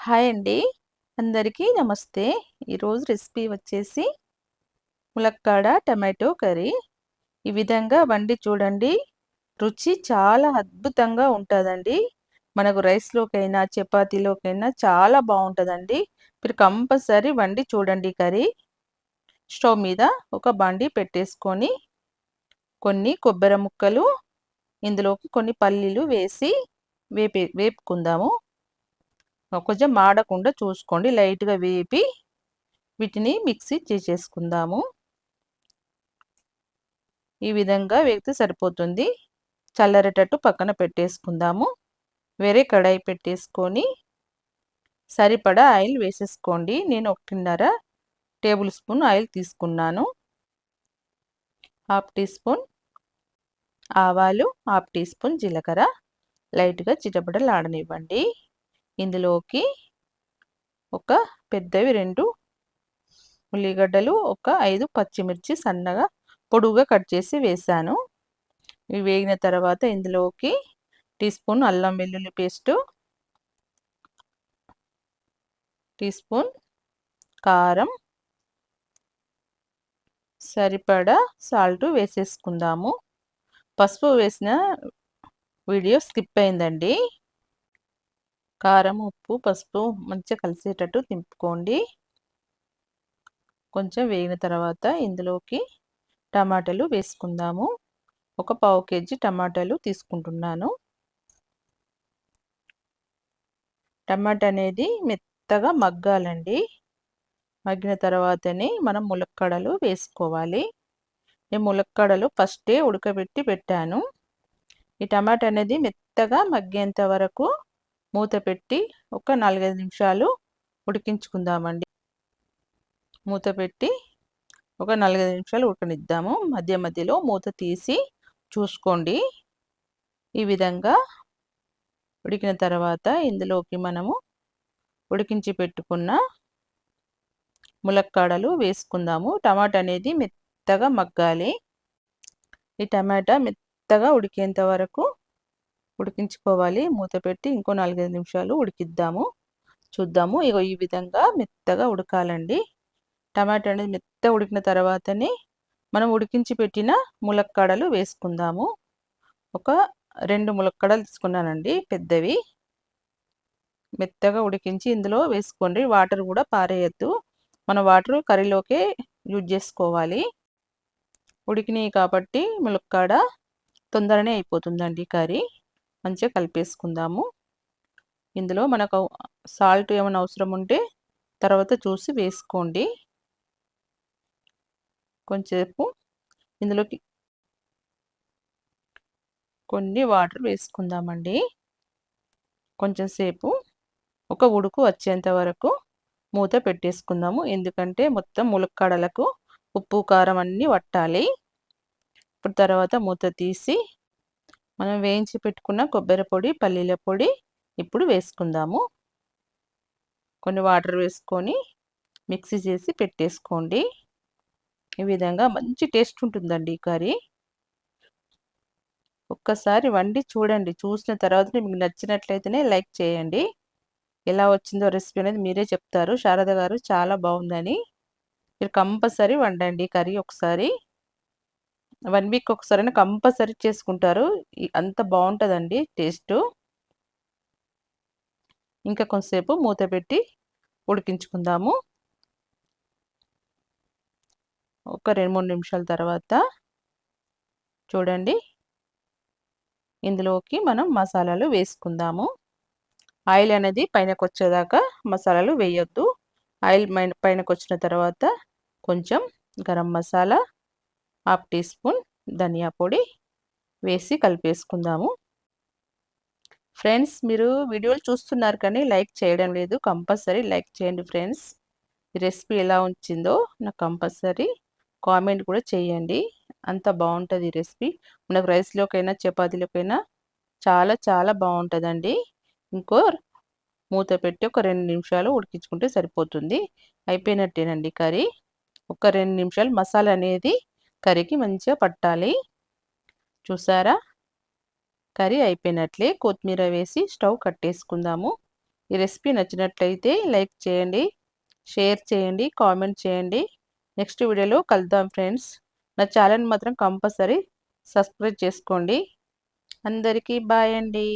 Hi అండి. అందరికీ నమస్తే. ఈరోజు రెసిపీ వచ్చేసి ములక్కాడ టమాటో కర్రీ. ఈ విధంగా వండి చూడండి. రుచి చాలా అద్భుతంగా ఉంటుందండి. మనకు రైస్లోకైనా చపాతీలోకైనా చాలా బాగుంటుందండి. మీరు కంపల్సరీ వండి చూడండి కర్రీ. స్టవ్ మీద ఒక బండి పెట్టేసుకొని కొన్ని కొబ్బరి ముక్కలు ఇందులోకి కొన్ని పల్లీలు వేసి వేపే వేపుకుందాము. కొంచెం మాడకుండా చూసుకోండి. లైట్గా వేపి వీటిని మిక్సీ చేసేసుకుందాము. ఈ విధంగా వేగితే సరిపోతుంది. చల్లరేటట్టు పక్కన పెట్టేసుకుందాము. వేరే కడాయి పెట్టేసుకొని సరిపడా ఆయిల్ వేసేసుకోండి. నేను ఒకటిన్నర టేబుల్ స్పూన్ ఆయిల్ తీసుకున్నాను. హాఫ్ టీ స్పూన్ ఆవాలు హాఫ్ టీ స్పూన్ జీలకర్ర. లైట్గా చిటపటలాడనివ్వండి. ఇందులోకి ఒక పెద్దవి రెండు ఉల్లిగడ్డలు ఒక ఐదు పచ్చిమిర్చి సన్నగా పొడుగుగా కట్ చేసి వేసాను ఇవి వేగిన తర్వాత ఇందులోకి టీ స్పూన్ అల్లం వెల్లుల్లి పేస్టు టీ స్పూన్ కారం సరిపడా సాల్ట్ వేసేసుకుందాము. పసుపు వేసిన వీడియో స్కిప్ అయిందండి. కారం ఉప్పు పసుపు మంచిగా కలిసేటట్టు తింపుకోండి. కొంచెం వేగిన తర్వాత ఇందులోకి టమాటాలు వేసుకుందాము. ఒక పావు కేజీ టమాటాలు తీసుకుంటున్నాను. టమాటా అనేది మెత్తగా మగ్గాలండి. మగ్గిన తర్వాతనే మనం ములక్కడలు వేసుకోవాలి. నేను ములక్కడలు ఫస్టే ఉడకబెట్టి పెట్టాను. ఈ టమాటా అనేది మెత్తగా మగ్గేంత వరకు మూత పెట్టి ఒక నాలుగైదు నిమిషాలు ఉడికించుకుందామండి. మూత పెట్టి ఒక నాలుగైదు నిమిషాలు ఉడకనిద్దాము. మధ్య మధ్యలో మూత తీసి చూసుకోండి. ఈ విధంగా ఉడికిన తర్వాత ఇందులోకి మనము ఉడికించి పెట్టుకున్న ములక్కాడలు వేసుకుందాము. టమాటా అనేది మెత్తగా మగ్గాలి. ఈ టమాటా మెత్తగా ఉడికేంత వరకు ఉడికించుకోవాలి. మూత పెట్టి ఇంకో నాలుగైదు నిమిషాలు ఉడికిద్దాము. చూద్దాము. ఇగో ఈ విధంగా మెత్తగా ఉడకాలండి. టమాటా అనేది మెత్త ఉడికిన తర్వాతనే మనం ఉడికించి పెట్టిన ములక్కాడలు వేసుకుందాము. ఒక రెండు ములక్కాడలు తీసుకున్నానండి పెద్దవి. మెత్తగా ఉడికించి ఇందులో వేసుకోండి. వాటర్ కూడా పారేయద్దు. మన వాటర్ కర్రీలోకే యూజ్ చేసుకోవాలి. ఉడికినాయి కాబట్టి ములక్కాడ తొందరనే అయిపోతుందండి కర్రీ. మంచిగా కలిపేసుకుందాము. ఇందులో మనకు సాల్ట్ ఏమైనా అవసరం ఉంటే తర్వాత చూసి వేసుకోండి. కొంచెంసేపు ఇందులోకి కొన్ని వాటర్ వేసుకుందామండి. కొంచెంసేపు ఒక ఉడుకు వచ్చేంత వరకు మూత పెట్టేసుకుందాము. ఎందుకంటే మొత్తం ములక్కాడలకు ఉప్పు కారం అన్నీ పట్టాలి ఇప్పుడు తర్వాత మూత తీసి మనం వేయించి పెట్టుకున్న కొబ్బరి పొడి పల్లీల పొడి ఇప్పుడు వేసుకుందాము. కొన్ని వాటర్ వేసుకొని మిక్సీ చేసి పెట్టేసుకోండి. ఈ విధంగా మంచి టేస్ట్ ఉంటుందండి ఈ కర్రీ. ఒక్కసారి వండి చూడండి. చూసిన తర్వాత మీకు నచ్చినట్లయితేనే లైక్ చేయండి. ఎలా వచ్చిందో రెసిపీ అనేది మీరే చెప్తారు. శారద గారు చాలా బాగుందని. మీరు కంపల్సరీ వండండి కర్రీ ఒకసారి. వన్ వీక్ ఒకసారైనా కంపల్సరీ చేసుకుంటారు. అంత బాగుంటుందండి టేస్ట్. ఇంకా కొంతసేపు మూత పెట్టి ఉడికించుకుందాము. ఒక రెండు మూడు నిమిషాల తర్వాత చూడండి. ఇందులోకి మనం మసాలాలు వేసుకుందాము. ఆయిల్ అనేది పైనకు వచ్చేదాకా మసాలాలు వేయొద్దు. ఆయిల్ పైనకు వచ్చిన తర్వాత కొంచెం garam masala half teaspoon ధనియా పొడి వేసి కలిపేసుకుందాము. ఫ్రెండ్స్ మీరు వీడియోలు చూస్తున్నారు కానీ లైక్ చేయడం లేదు. కంపల్సరీ లైక్ చేయండి ఫ్రెండ్స్. రెసిపీ ఎలా వచ్చిందో నాకు కంపల్సరీ కామెంట్ కూడా చేయండి. అంత బాగుంటుంది ఈ రెసిపీ. మనకు రైస్లోకైనా చపాతీలోకైనా చాలా చాలా బాగుంటుందండి. ఇంకో మూత పెట్టి ఒక రెండు నిమిషాలు ఉడికించుకుంటే సరిపోతుంది. అయిపోయినట్టేనండి కర్రీ. ఒక రెండు నిమిషాలు మసాలా అనేది కర్రీకి మంచిగా పట్టాలి. చూసారా? కర్రీ అయిపోయినట్లే కొత్తిమీర వేసి స్టవ్ కట్టేసుకుందాము. ఈ రెసిపీ నచ్చినట్లయితే లైక్ చేయండి షేర్ చేయండి కామెంట్ చేయండి. నెక్స్ట్ వీడియోలో కలుద్దాం ఫ్రెండ్స్. నా ఛానల్ మాత్రం కంపల్సరీ సబ్స్క్రైబ్ చేసుకోండి. అందరికీ బాయ్ అండి.